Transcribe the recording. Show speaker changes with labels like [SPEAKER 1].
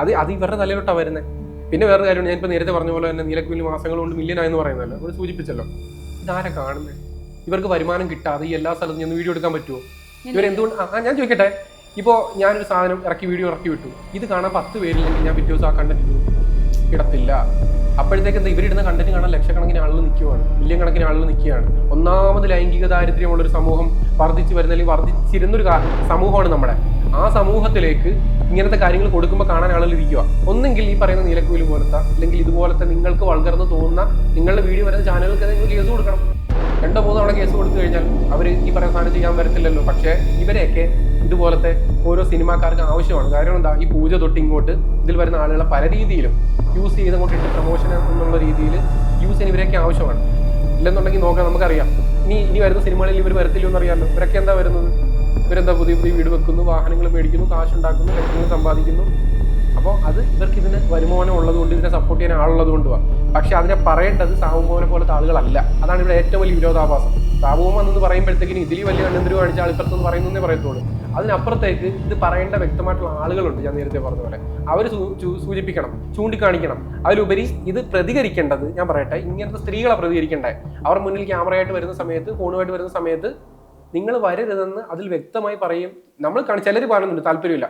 [SPEAKER 1] അത് അത് ഇവരുടെ തലയിലോട്ടാണ് വരുന്നത് പിന്നെ വേറെ കാര്യമാണ് ഞാൻ ഇപ്പൊ നേരത്തെ പറഞ്ഞ പോലെ തന്നെ നീലക്കുയിൽ മാസങ്ങൾ കൊണ്ട് മില്യൻ ആയെന്ന് പറയുന്നല്ലോ അവർ സൂചിപ്പിച്ചല്ലോ. ഇതാരാ കാണുന്നത് ഇവർക്ക് വരുമാനം കിട്ടാതെ ഈ എല്ലാ സ്ഥലത്തും ഞാൻ വീഡിയോ എടുക്കാൻ പറ്റുമോ ഇവർ എന്തുകൊണ്ട് ആ ഞാൻ ചോദിക്കട്ടെ. ഇപ്പോൾ ഞാനൊരു സാധനം ഇറക്കി വീഡിയോ ഇറക്കി വിട്ടു. ഇത് കാണാൻ പത്ത് പേരില്ലെങ്കിൽ ഞാൻ ദിവസം ആ കണ്ടന്റ് ഇടത്തില്ല. അപ്പോഴത്തേക്ക് എന്താ ഇവരിടുന്ന കണ്ടന്റ് കാണാൻ ലക്ഷക്കണക്കിന് ആളുകൾ നിൽക്കുവാണ് മില്യൺ കണക്കിന് ആളുകൾ നിൽക്കുകയാണ് ഒന്നാമത് ലൈംഗിക ദാരിദ്ര്യമുള്ളൊരു സമൂഹം വർദ്ധിച്ചു വരുന്ന അല്ലെങ്കിൽ വർദ്ധിച്ചിരുന്നൊരു സമൂഹമാണ് നമ്മുടെ. ആ സമൂഹത്തിലേക്ക് ഇങ്ങനത്തെ കാര്യങ്ങൾ കൊടുക്കുമ്പോൾ കാണാൻ ആളുകൾ ഇരിക്കുക ഒന്നെങ്കിൽ ഈ പറയുന്ന നീലക്കുയിൽ പോലത്തെ അല്ലെങ്കിൽ ഇതുപോലത്തെ നിങ്ങൾക്ക് വളർന്ന് തോന്നുന്ന നിങ്ങളുടെ വീഡിയോ വരുന്ന ചാനലുകൾക്ക് നിങ്ങൾ കേസ് കൊടുക്കണം. രണ്ടോ മൂന്നോ തവണ കേസ് കൊടുത്തു കഴിഞ്ഞാൽ അവർ ഈ പറയുന്ന സാധനം ചെയ്യാൻ വരത്തില്ലല്ലോ. പക്ഷേ ഇവരെയൊക്കെ ഇതുപോലത്തെ ഓരോ സിനിമാക്കാർക്ക് ആവശ്യമാണ്. കാരണം എന്താ? ഈ പൂജ തൊട്ട് ഇങ്ങോട്ട് ഇതിൽ വരുന്ന ആളുകളെ പല രീതിയിലും യൂസ് ചെയ്ത് കൊണ്ടിട്ട് പ്രൊമോഷൻ എന്നുള്ള രീതിയിൽ യൂസ് ചെയ്യാൻ ഇവരെയൊക്കെ ആവശ്യമാണ്. ഇല്ലെന്നുണ്ടെങ്കിൽ നോക്കാം നമുക്കറിയാം. ഇനി ഇനി വരുന്ന സിനിമകളിൽ ഇവർ വരത്തില്ലോ എന്നറിയാമല്ലോ ഇവരൊക്കെ എന്താ വരുന്നത്? ഇവരെന്താ പുതിയ പുതിയ വീട് വെക്കുന്നു വാഹനങ്ങൾ മേടിക്കുന്നു കാശുണ്ടാക്കുന്നു ലക്ഷങ്ങൾ സമ്പാദിക്കുന്നു. അപ്പോൾ അത് ഇവർക്ക് ഇതിന് വരുമാനം ഉള്ളതുകൊണ്ട് ഇതിനെ സപ്പോർട്ട് ചെയ്യാൻ ആളുള്ളത് കൊണ്ടുമാണ് പക്ഷെ അതിനെ പറയേണ്ടത് സാവുമോനെ പോലത്തെ ആളുകളല്ല. അതാണ് ഇവിടെ ഏറ്റവും വലിയ വിരോധാഭാസം. സാവുമോൻ എന്ന് പറയുമ്പോഴത്തേക്കിന് ഇതിൽ വലിയ കണ്ണെന്തിരി കാണിച്ച ആളിപ്പുറത്തെന്ന് പറയുന്നതെന്നേ പറയത്തുള്ളൂ. അതിനപ്പുറത്തേക്ക് ഇത് പറയേണ്ട വ്യക്തമായിട്ടുള്ള ആളുകളുണ്ട് ഞാൻ നേരത്തെ പറഞ്ഞ പോലെ. അവർ സൂചിപ്പിക്കണം ചൂണ്ടിക്കാണിക്കണം. അതിലുപരി ഇത് പ്രതികരിക്കേണ്ടത് ഞാൻ പറയട്ടെ ഇങ്ങനത്തെ സ്ത്രീകളെ പ്രതികരിക്കേണ്ടേ. അവർ മുന്നിൽ ക്യാമറയായിട്ട് വരുന്ന സമയത്ത് ഫോണുമായിട്ട് വരുന്ന സമയത്ത് നിങ്ങൾ വരരുതെന്ന് അതിൽ വ്യക്തമായി പറയും. നമ്മൾ ചിലർ പറയുന്നുണ്ട് താല്പര്യമില്ല.